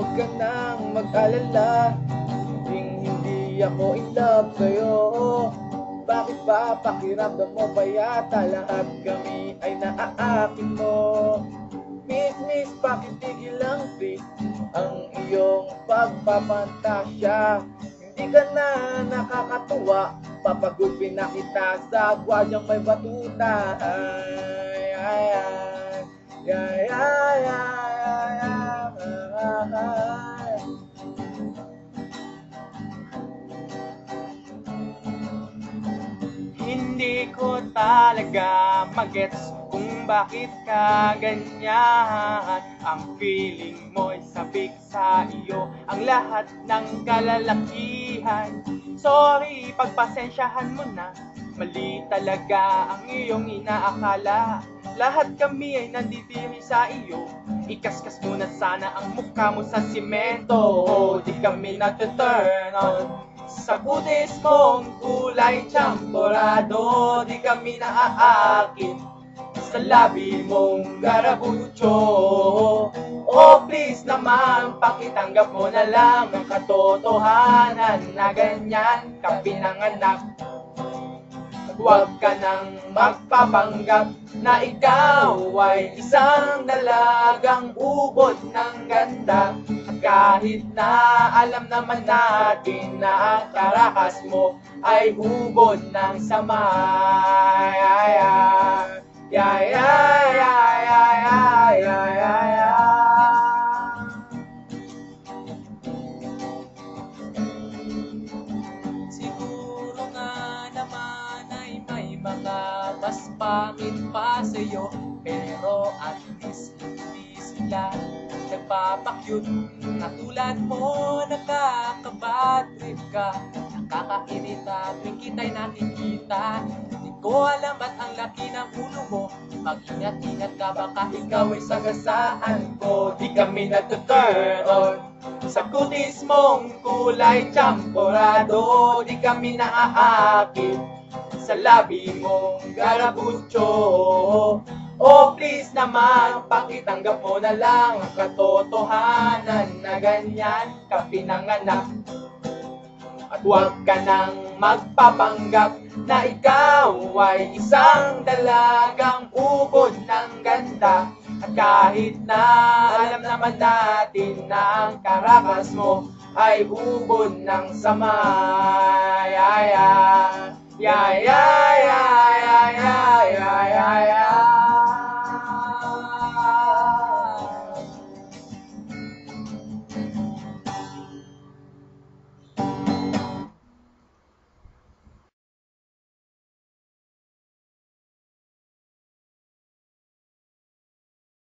Huwag ka nang mag-alala. Hindi hindi ako in love sa'yo. Bakit ba pakiramdam mo ba yata Lahat kami ay naaakin mo? Miss, miss, pakitigil lang please. Ang iyong pagpapantasya Hindi ka na nakakatuwa. Papagulpin na sa gwadyang may batuta Ay, ay, ay Ay, ay, ay, Hindi ko talaga magets kung bakit ka ganyan. Ang feeling mo'y sabik sa iyo Ang lahat ng kalalakihan. Sorry, pagpasensyahan mo na. Mali talaga ang iyong inaakala. Lahat kami ay nanditiri sa iyo Ikaskas mo na sana ang mukha mo sa simento. Di kami nag-turn on Sa kutis mong kulay champorado Di kami naaakit Sa labi mong garabucho. Oh please naman, pakitanggap mo na lang Ang katotohanan na ganyan ka pinanganak Huwag ka nang magpapanggap na ikaw ay isang dalagang ubod ng ganda. Kahit na alam naman natin na ang karakas mo ay ubod ng sama Ay, ay, ay, mas pangit pa sa'yo Pero at least hindi sila nagpapakyut. Katulad mo, nakakabad trip ka. Nakakairita tuwing kita'y nakikita ko alam ba't ang laki ng ulo mo Mag-ingat-ingat ka baka ikaw ay sagasaan ko. Di kami nag-turn on sa kutis mong kulay champorado Di kami naaakit Sa labi mong garabucho Oh please naman Pakitanggap mo na lang Ang katotohanan na ganyan ka pinanganak. At huwag ka nang magpapanggap Na ikaw ay isang dalagang ubod ng ganda at kahit na alam naman natin na ang karakas mo ay ubod ng sama. Ay, ay, ay,